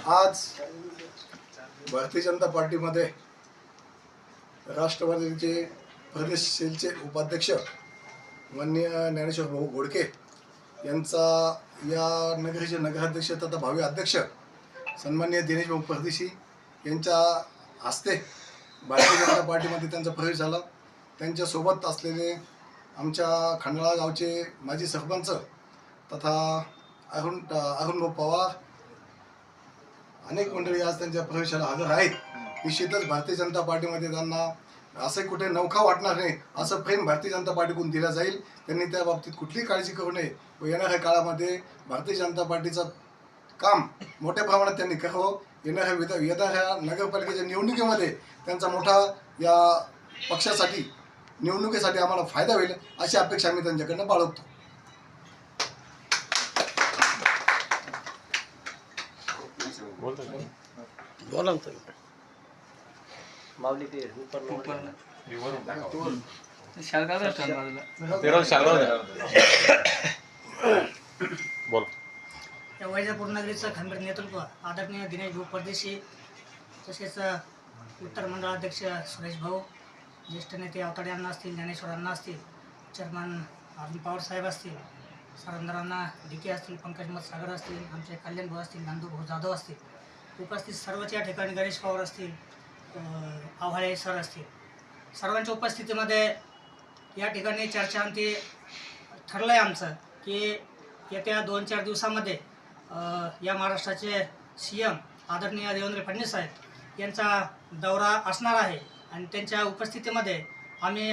आज भारतीय जनता पार्टीमध्ये राष्ट्रवादीचे प्रदेश सेलचे उपाध्यक्ष माननीय ज्ञानेश्वर भाऊ घोडके यांचा या नगरीचे नगराध्यक्ष तथा भावी अध्यक्ष सन्माननीय दिनेश भाऊ परदेशी यांच्या हस्ते भारतीय जनता पार्टीमध्ये त्यांचा प्रवेश झाला. त्यांच्यासोबत असलेले आमच्या खंडाळा गावचे माजी सरपंच तथा अरुण अरुण भाऊ पवार अनेक मंडळी आज त्यांच्या प्रवेशाला हजर आहेत. निश्चितच भारतीय जनता पार्टीमध्ये त्यांना असं कुठे नौखा वाटणार नाही असं प्रेम भारतीय जनता पार्टीकडून दिला जाईल. त्यांनी त्या बाबतीत कुठलीही काळजी करू नये. व येणाऱ्या काळामध्ये भारतीय जनता पार्टीचं काम मोठ्या प्रमाणात त्यांनी करावं. येणाऱ्या विधा येणाऱ्या नगरपालिकेच्या निवडणुकीमध्ये त्यांचा मोठा या पक्षासाठी निवडणुकीसाठी आम्हाला फायदा होईल अशी अपेक्षा आम्ही त्यांच्याकडनं बाळगतो. बोला ना तुम्ही. माऊली ते ऊपर तेरा शाळा बोल. या वैजापूर नगरीचं खंबीर नेतृत्व आदरणीय दिनेश भाऊ परदेशी तसेच उत्तर मंडळाध्यक्ष सुरेश भाऊ ज्येष्ठ नेते अवताडे अण्णा असतील ज्ञानेश्वर अण्णा असतील चेअरमन अरुण पवार साहेब असतील सरंदरांना डिके असतील पंकज मत सागर असतील आमचे कल्याण भाऊ असतील नांदू भाऊ जाधव असतील उपस्थित सर्वच या ठिकाणी गणेश पवार असतील आव्हाळे सर असतील. सर्वांच्या उपस्थितीमध्ये या ठिकाणी चर्चांती ठरलं आहे आमचं की येत्या दोन चार दिवसामध्ये या महाराष्ट्राचे सी एम आदरणीय देवेंद्र फडणवीस साहेब यांचा दौरा असणार आहे. आणि त्यांच्या उपस्थितीमध्ये आम्ही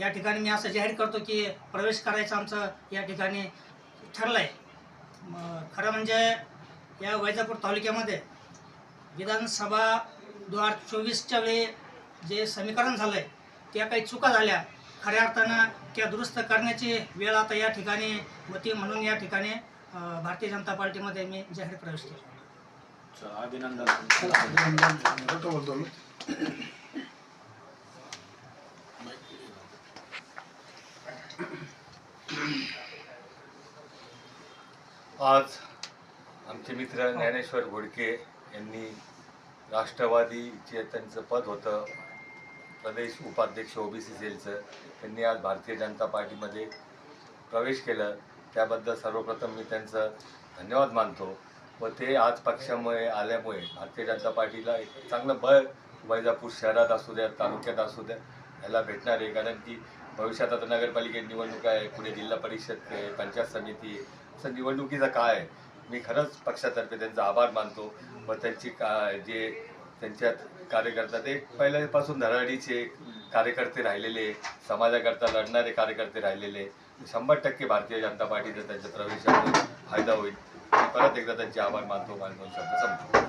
या ठिकाणी मी असं जाहीर करतो की प्रवेश करायचं आमचं या ठिकाणी ठरलं आहे खरं म्हणजे या वैजापूर तालुक्यामध्ये विधानसभा दोन हजार चोवीसच्या वेळी जे समीकरण झालं आहे त्या काही चुका झाल्या. खऱ्या अर्थानं त्या दुरुस्त करण्याची वेळ आता या ठिकाणी होती म्हणून या ठिकाणी भारतीय जनता पार्टीमध्ये मी जाहीर प्रवेश केला. मी. आज आमचे मित्र ज्ञानेश्वर घोडके यांनी राष्ट्रवादीचे त्यांचं पद होतं. प्रदेश उपाध्यक्ष ओबीसी सेलचं. त्यांनी आज भारतीय जनता पार्टीमध्ये प्रवेश केलं. त्याबद्दल सर्वप्रथम मी त्यांचं धन्यवाद मानतो व ते आज पक्षामुळे आल्यामुळे भारतीय जनता पार्टीला एक चांगलं बळ वैजापूर शहरात असू द्या तालुक्यात असू द्या ह्याला भेटणार आहे. कारण की भविष्यात आता नगरपालिकेत निवडणूक आहे पुढे जिल्हा परिषद आहे पंचायत समिती आहे. असं निवडणुकीचा काय आहे? मी खरंच पक्षातर्फे त्यांचा आभार मानतो. व त्यांची का जे त्यांच्यात कार्यकर्ता ते पहिल्यापासून धराडीचे कार्यकर्ते राहिलेले समाजाकरता लढणारे कार्यकर्ते राहिलेले. शंभर टक्के भारतीय जनता पार्टीचा त्यांच्या प्रवेशामुळे फायदा होईल. मी परत एकदा त्यांचे आभार मानतो. माझे दोन शब्द संपतो.